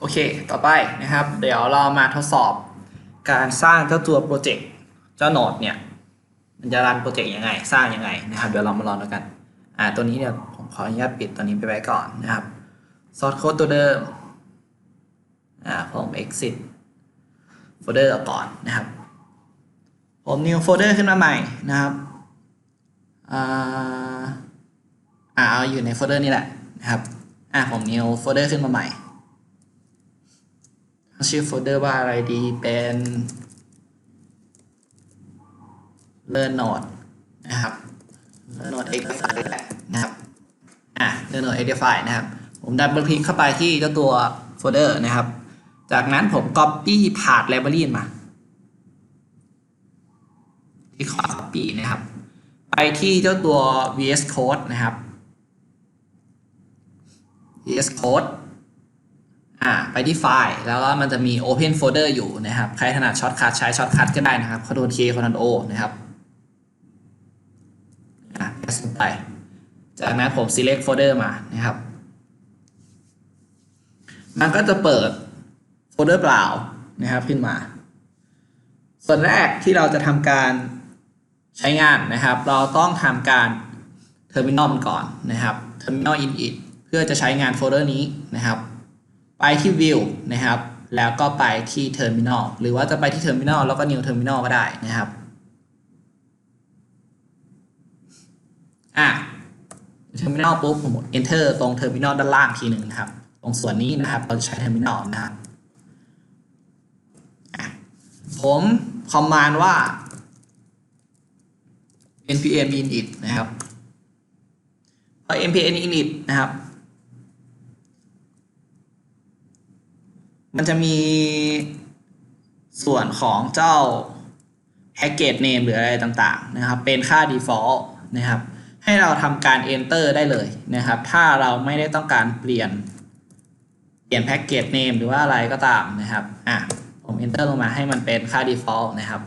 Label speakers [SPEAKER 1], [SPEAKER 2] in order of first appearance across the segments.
[SPEAKER 1] โอเค ต่อไปนะครับ เดี๋ยวเรามาทดสอบการสร้างเจ้าตัวโปรเจกต์เจ้าโนดเนี่ย มันจะรันโปรเจกต์ยังไง สร้างยังไงนะครับ เดี๋ยวเรามาลองดูกัน อ่า ตัวนี้เนี่ยผมขออนุญาตปิดตัวนี้ไปไว้ก่อนนะครับ ซอสโค้ดตัวเดิม อ่า ผม exit folder ออกก่อนนะครับ ผม new folder ขึ้นมาใหม่นะครับ อ่า อ่าเอาอยู่ในโฟลเดอร์นี่แหละนะครับ อ่า ผม new folder ขึ้นมาใหม่ ชื่อโฟลเดอร์ว่าอะไรดีเป็น learn node นะครับ learn node edify แหละนะครับอะ learn node edify นะครับ ผมดับเบิลคลิกเข้าไปที่เจ้าตัวโฟลเดอร์นะครับ จากนั้นผม copy ผ่าน library มาที่ขวา copy นะครับ ไปที่เจ้าตัว VS Code นะครับ VS Code อ่าไปที่ไฟล์ แล้วก็มันจะมี Open Folder อยู่นะครับ ใครถนัดช็อตคัทใช้ช็อตคัทก็ได้นะครับ Ctrl K Ctrl O นะครับอ่า paste ลงไป จากนั้นผม select folder มานะครับ มันก็จะเปิดโฟลเดอร์เปล่านะครับขึ้นมา ส่วนแรกที่เราจะทำการใช้งานนะครับ เราต้องทำการ terminal ก่อนนะครับ terminal init เพื่อจะใช้งานโฟลเดอร์นี้นะครับ ไปที่ view นะครับ แล้วก็ไปที่ terminal หรือว่าจะไปที่ terminal แล้วก็ new terminal ก็ได้นะครับอะ terminal ปุ๊บผม enter ตรง terminal ด้านล่างทีหนึ่งนะครับ ตรงส่วนนี้นะครับเราจะใช้ terminal นะครับผมคอมมานด์ว่า npm init นะครับพอ npm init นะครับ มันจะมีส่วนของเจ้า package name หรืออะไรต่างๆนะครับ เป็นค่า default นะครับ ให้เราทำการ enter ได้เลยนะครับ ถ้าเราไม่ได้ต้องการเปลี่ยน เปลี่ยน package name หรือว่าอะไรก็ตามนะครับ อะ ผม enter ลงมาให้มันเป็นค่า default นะครับ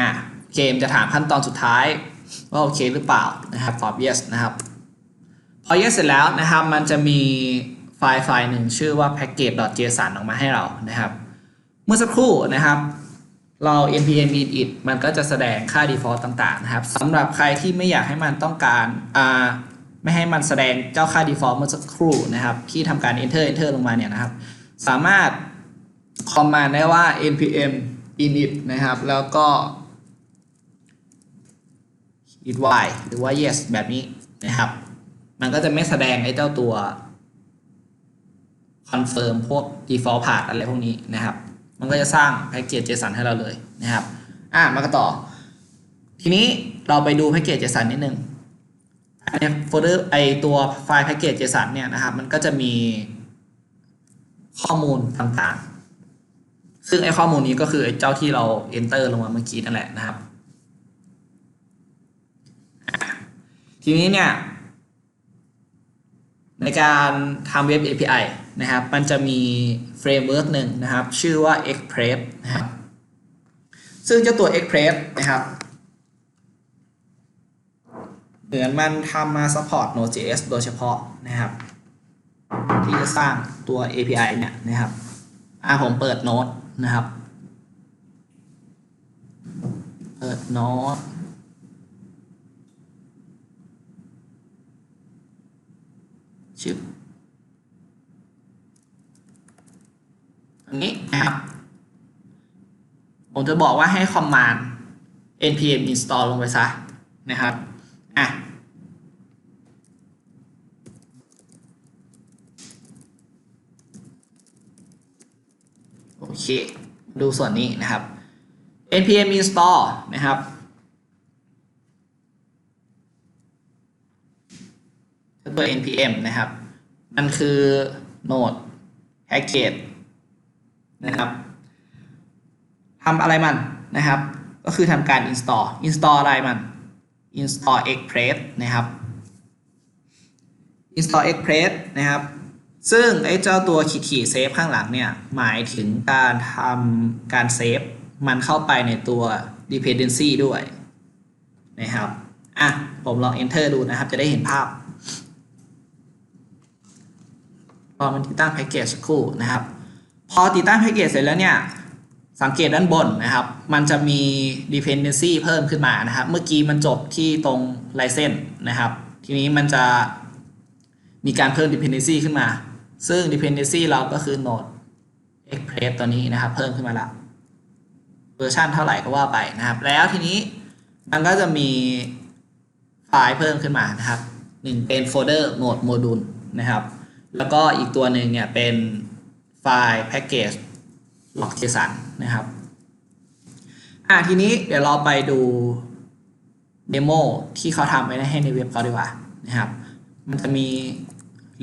[SPEAKER 1] อะ เกมจะถามขั้นตอนสุดท้าย ว่าโอเคหรือเปล่านะครับ ตอบ yes นะครับ พอ yes เสร็จแล้วนะครับ มันจะมี ไฟล์ไฟล์หนึ่งชื่อว่า package.json ออกมาให้เรานะครับ เมื่อสักครู่นะครับเรา npm init มันก็จะแสดงค่า default ต่างๆ นะครับสำหรับใครที่ไม่อยากให้มันต้องการไม่ให้มันแสดงเจ้าค่า default เมื่อสักครู่นะครับ ที่ทำการ enter enter ลงมาเนี่ยนะครับ สามารถคอมมานด์ได้ว่า npm init นะครับ แล้วก็ it y หรือว่า yes แบบนี้นะครับ มันก็จะไม่แสดงไอ้เจ้าตัว confirm พวก default path อะไรพวกนี้นะครับ มันก็จะสร้าง package JSON ให้เราเลยนะครับ อะมากันต่อ ทีนี้เราไปดู package JSON นิดนึงในโฟลเดอร์ไอตัวไฟล์ package JSON เนี่ยนะครับ มันก็จะมีข้อมูลต่างๆ ซึ่งไอข้อมูลนี้ก็คือไอเจ้าที่เรา enter ลงมาเมื่อกี้นั่นแหละนะครับ ทีนี้เนี่ยในการทำเว็บ API นะครับ มันจะมีเฟรมเวิร์กหนึ่งนะครับ ชื่อว่า Express นะครับ ซึ่งเจ้าตัว Express นะครับ เหมือนมันทำมา support Node.js โดยเฉพาะนะครับ ที่จะสร้างตัว API เนี่ยนะครับ อ่าผมเปิด Node นะครับ เปิด Node ชื่อ นี้นะครับ ผมจะบอกว่าให้คอมมานด์ npm install ลงไปซะนะครับอะโอเค ดูส่วนนี้นะครับ npm install นะครับตัว npm นะครับ มันคือ node package นะครับทำอะไรมันนะครับ ก็คือทำการ install install อะไรมัน install express นะครับ install express นะครับ ซึ่งไอ้เจ้าตัวขีดขีดเซฟข้างหลังเนี่ยหมายถึงการทำการเซฟมันเข้าไปในตัว dependency ด้วยนะครับอะผมลอง enter ดูนะครับ จะได้เห็นภาพรอมันติดตั้งแพ็กเกจสักครู่นะครับ พอติดตั้งแพ็กเกจเสร็จแล้วเนี่ย สังเกตด้านบนนะครับ มันจะมี dependency เพิ่มขึ้นมานะครับ เมื่อกี้มันจบที่ตรง license นะครับ ทีนี้มันจะมีการเพิ่ม dependency ขึ้นมา ซึ่ง dependency เราก็คือ node express ตัวนี้นะครับ เพิ่มขึ้นมาละเวอร์ชันเท่าไหร่ก็ว่าไปนะครับ แล้วทีนี้มันก็จะมีไฟล์เพิ่มขึ้นมานะครับหนึ่งเป็นโฟลเดอร์ node module นะครับ แล้วก็อีกตัวหนึ่งเนี่ยเป็น ไฟล์ package log json นะครับ อะทีนี้เดี๋ยวเราไปดูเดโมที่เขาทำไว้ให้ในเว็บเขาดีกว่านะครับ มันจะมี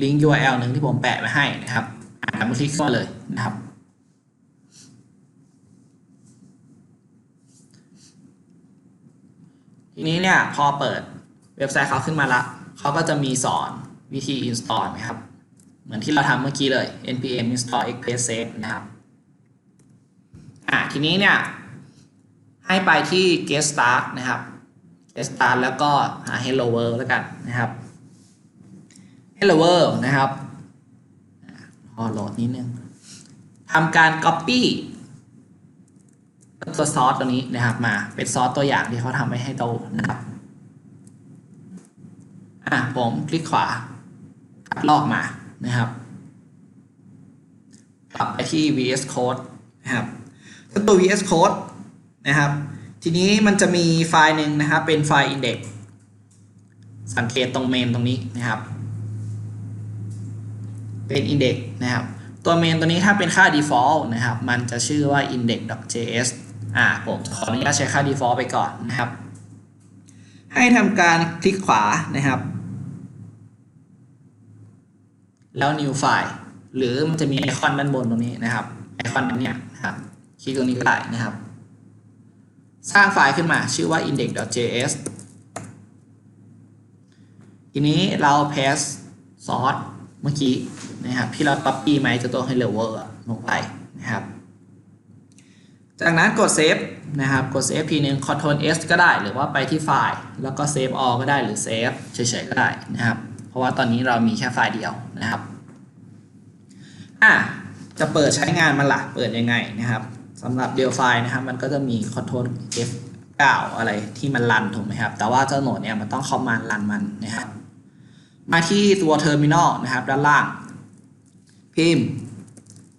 [SPEAKER 1] ลิงก์ URL หนึ่งที่ผมแปะไว้ให้นะครับ อ่านมาคลิกเข้ามาเลยนะครับ ทีนี้เนี่ยพอเปิดเว็บไซต์เขาขึ้นมาละเขาก็จะมีสอนวิธี install นะครับ เหมือนที่เราทำเมื่อกี้เลย npm install express safe นะครับอะทีนี้เนี่ย ให้ไปที่ get start นะครับ get start แล้วก็หา hello world แล้วกันนะครับ hello world นะครับพอโหลดนิดนึงทำการ copy ตัวซอสตัวนี้นะครับมาเป็นซอสตัวอย่างที่เขาทำไว้ให้ดูนะครับอะผมคลิกขวาลอกมา นะครับกลับไปที่ VS Code นะครับถ้าตัว VS Code นะครับ ทีนี้มันจะมีไฟล์หนึ่งนะครับ เป็นไฟล์ index สังเกตตรงเมนตรงนี้นะครับ เป็น index นะครับ ตัวเมนตัวนี้ถ้าเป็นค่า default นะครับ มันจะชื่อว่า index.js อ่าผมขออนุญาตใช้ค่า default ไปก่อนนะครับ ให้ทำการคลิกขวานะครับ แล้ว new file หรือมันจะมีไอคอนด้านบนตรงนี้นะครับไอคอนนี้เนี่ยนะครับคลิกตรงนี้ก็ได้นะครับ สร้างไฟล์ขึ้นมาชื่อว่า index.js ทีนี้เรา paste source เมื่อกี้นะครับที่เรา copy มาจากตัว hello world ลงไปนะครับ จากนั้นกด save นะครับ กด save ทีนึง Ctrl S ก็ได้ หรือว่าไปที่ไฟล์ แล้วก็ save all ก็ได้หรือ save เฉยๆก็ได้นะครับ ราะว่าตอนนี้เรามีแค่ไฟล์เดียวนะครับอะจะเปิดใช้งานมันละเปิดยังไงนะครับสำหรับเดียวไฟล์นะครับ มันก็จะมี Ctrl F9 อะไรที่มันรันถูกไหมครับ แต่ว่าเจ้าโหนดเนี่ยมันต้องคอมมานด์รันมันนะครับ มาที่ตัว Terminal นะครับ ด้านล่าง พิมพ์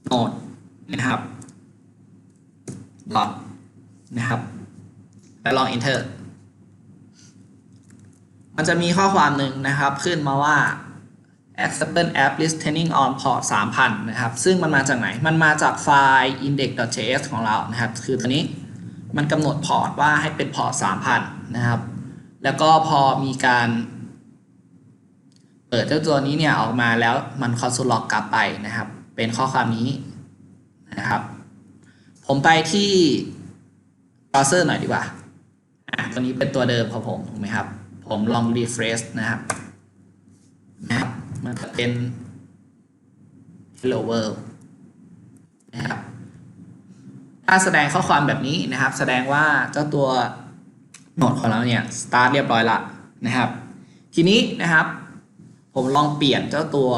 [SPEAKER 1] โหนดนะครับ dot นะครับ แล้วลอง enter มันจะมีข้อความหนึ่งนะครับขึ้นมาว่า acceptance app listening on port 3000 นะครับ ซึ่งมันมาจากไหน มันมาจากไฟล์ index.js ของเรานะครับ คือตัวนี้มันกำหนดพอร์ตว่าให้เป็นพอร์ต 3000 นะครับ แล้วก็พอมีการ เปิดเจ้าตัวนี้เนี่ยออกมาแล้วมัน console log กลับไปนะครับ เป็นข้อความนี้นะครับ ผมไปที่เบราว์เซอร์หน่อยดีกว่าอะตัวนี้เป็นตัวเดิมของผมถูกไหมครับ ผมลอง refresh นะครับนะครับมันจะเป็น hello world นะครับถ้าแสดงข้อความแบบนี้นะครับ แสดงว่าเจ้าตัวโหนดของเราเนี่ย start เรียบร้อยละนะครับ ทีนี้นะครับ ผมลองเปลี่ยนเจ้าตัว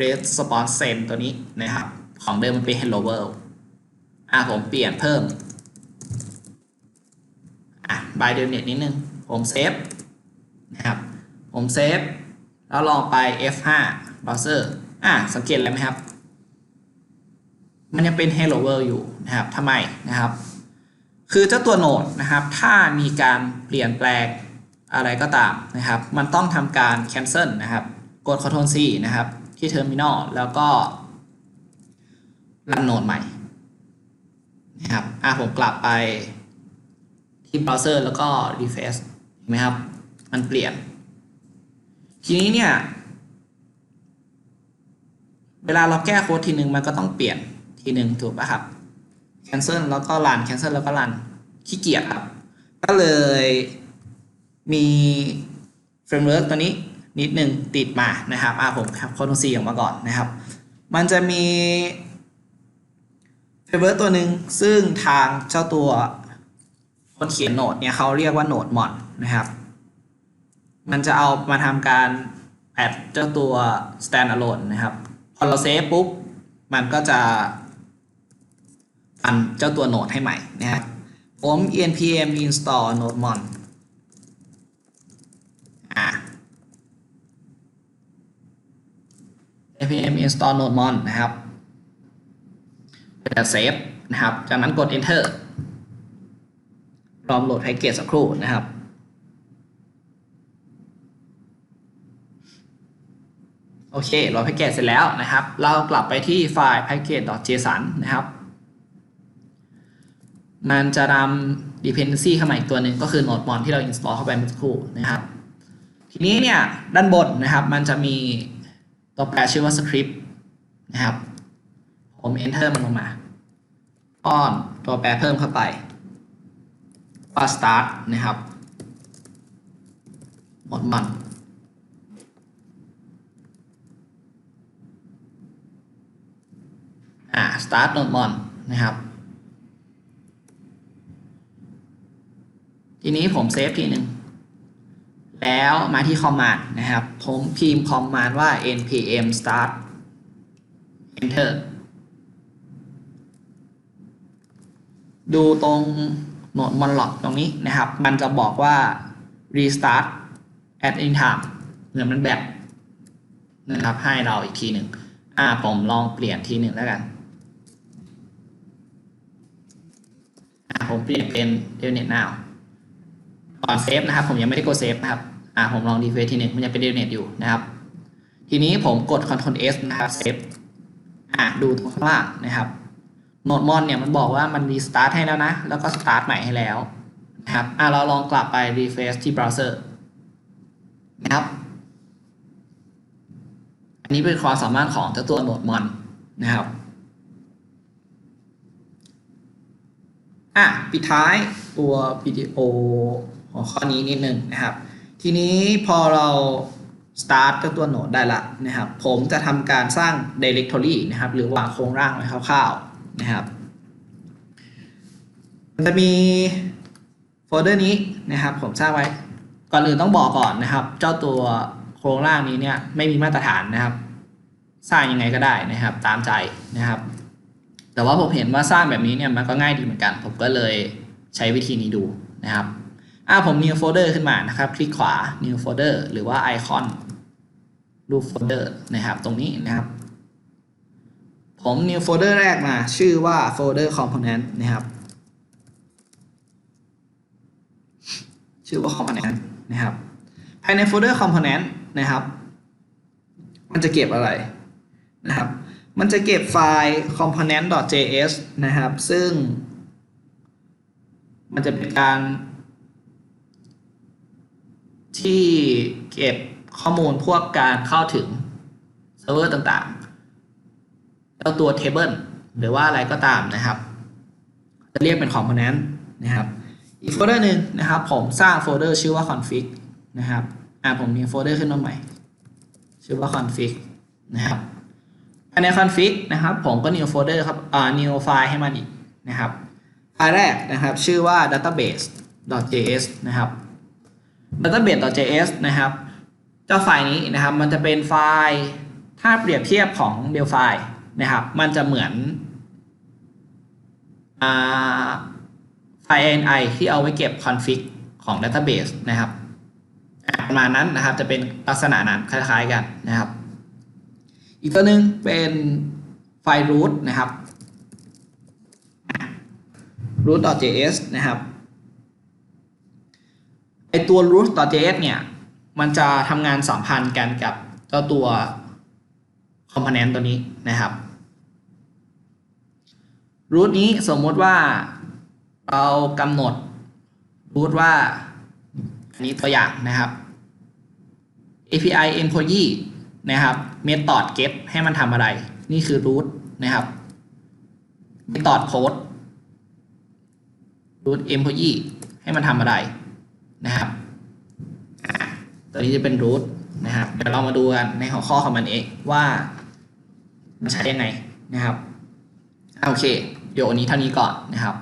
[SPEAKER 1] response send ตัวนี้นะครับ ของเดิมมันเป็น hello world อะผมเปลี่ยนเพิ่ม อะ by d e net นิดนึง ผมเซฟ นะครับ ผมเซฟ แล้วลองไป F5 browser อะสังเกตอะไรไหมครับ มันยังเป็น hello world อยู่นะครับทำไมนะครับ คือเจ้าตัวโหนดนะครับ ถ้ามีการเปลี่ยนแปลงอะไรก็ตามนะครับ มันต้องทำการ cancel นะครับ กด Ctrl C นะครับ ที่ terminal แล้วก็รันโหนดใหม่นะครับ อะผมกลับไปที่เบราว์เซอร์แล้วก็ refresh เห็นไหมครับ มันเปลี่ยน ทีนี้เนี่ย เวลาเราแก้โค้ดทีหนึ่งมันก็ต้องเปลี่ยนทีหนึ่งถูกป่ะครับ cancel แล้วก็ run cancel แล้วก็ run ขี้เกียจครับ ก็เลยมีเฟรมเวิร์กตัวนี้นิดหนึ่งติดมานะครับอะผมครับ Ctrl C ออกมาก่อนนะครับ มันจะมีเฟเวอร์ตัวหนึ่งซึ่งทางเจ้าตัวคนเขียนโนดเนี่ยเขาเรียกว่าโนดมอนนะครับ มันจะเอามาทำการแอดเจ้าตัว standalone นะครับ พอเราเซฟปุ๊บ มันก็จะอันเจ้าตัวโหนดให้ใหม่นะฮะผม npm install nodemon อ่า npm install nodemon นะครับจะเซฟนะครับ จากนั้นกด enter รอมโหลดแพ็กเกจสักครู่นะครับ โอเคโหลดแพ็กเกจเสร็จแล้วนะครับ เรากลับไปที่ไฟล์ package.json นะครับ มันจะนำ dependency เข้ามาอีกตัวหนึ่งก็คือ nodemon ที่เรา install เข้าไปเมื่อสักครู่นะครับ ทีนี้เนี่ย ด้านบนนะครับ มันจะมีตัวแปรชื่อว่า script นะครับ ผม enter มันลงมา ป้อนตัวแปรเพิ่มเข้าไปว่า start นะครับหมดมัน อ่า start node mon นะครับ ทีนี้ผมเซฟทีหนึ่งแล้วมาที่ command นะครับ ผมพิมพ์ command ว่า npm start enter ดูตรงโหนด monlock ตรงนี้นะครับ มันจะบอกว่า restart at any time เหมือนมันแบบนะครับให้เราอีกทีหนึ่งอ่าผมลองเปลี่ยนทีหนึ่งแล้วกัน อ่า ผมเปลี่ยนเป็น delnet now ก่อนเซฟนะครับ ผมยังไม่ได้กดเซฟนะครับอ่าผมลองดีเฟซทีหนึ่งมันยังเป็น delnet อยู่นะครับ ทีนี้ผมกด Ctrl S นะครับเซฟอ่าดูตรงข้างล่างนะครับโนดมอนเนี่ยมันบอกว่ามันรีสตาร์ทให้แล้วนะ แล้วก็สตาร์ทใหม่ให้แล้วนะครับอ่าเราลองกลับไปรีเฟซที่เบราว์เซอร์นะครับอันนี้เป็นความสามารถของเจ้าตัวโนดมอนนะครับ อะปิดท้ายตัววิดีโอของข้อนี้นิดนึงนะครับ ทีนี้พอเรา start เจ้าตัวโนดได้ละนะครับ ผมจะทำการสร้าง directory นะครับ หรือวางโครงร่างไว้คร่าวๆนะครับ มันจะมีโฟลเดอร์นี้นะครับ ผมสร้างไว้ ก่อนอื่นต้องบอกก่อนนะครับ เจ้าตัวโครงร่างนี้เนี่ยไม่มีมาตรฐานนะครับ สร้างยังไงก็ได้นะครับ ตามใจนะครับ แต่ว่าผมเห็นว่าสร้างแบบนี้เนี่ยมันก็ง่ายดีเหมือนกัน ผมก็เลยใช้วิธีนี้ดูนะครับอ่าผม new folder ขึ้นมานะครับ คลิกขวา new folder หรือว่าไอคอนรูปโฟลเดอร์นะครับ ตรงนี้นะครับ ผม new folder แรกมา ชื่อว่า folder component นะครับ ชื่อว่า component นะครับ ภายในโฟลเดอร์ component นะครับ มันจะเก็บอะไรนะครับ มันจะเก็บไฟล์ component.js นะครับ ซึ่ง มันจะเป็นการ ที่เก็บข้อมูลพวกการเข้าถึงเซิร์ฟเวอร์ต่างๆแล้วตัว table หรือว่าอะไรก็ตามนะครับ จะเรียกเป็น component นะครับ อีกโฟลเดอร์หนึ่งนะครับ ผมสร้างโฟลเดอร์ชื่อว่า config นะครับ อ่าผมมีโฟลเดอร์ขึ้นมาใหม่ ชื่อว่า config นะครับ ภายใน config นะครับผมก็ new folder ครับอ่า new file ให้มันอีกนะครับไฟล์แรกนะครับชื่อว่า database.js นะครับ database.js นะครับเจ้าไฟล์นี้นะครับมันจะเป็นไฟล์ถ้าเปรียบเทียบของ Delphi นะครับ มันจะเหมือนไฟล์ ANI ที่เอาไว้เก็บ config ของ database นะครับประมาณนั้นนะครับจะเป็นลักษณะนั้นคล้ายๆกันนะครับ อีกตัวหนึ่งเป็นไฟล์ root นะครับ root.js นะครับไอตัว root.js เนี่ยมันจะทำงานสัมพันธ์กันกับเจ้าตัว component ตัวนี้นะครับ root นี้สมมติว่าเรากำหนด root ว่าอันนี้ตัวอย่างนะครับ API employee นะครับ method get ให้มันทำอะไร นี่คือ root นะครับ method post root employee ให้มันทำอะไรนะครับตัวนี้จะเป็น root นะครับเดี๋ยวเรามาดูกันในหัวข้อของมันเองว่ามันใช้ยังไงนะครับโอเคเดี๋ยววันนี้เท่านี้ก่อนนะครับ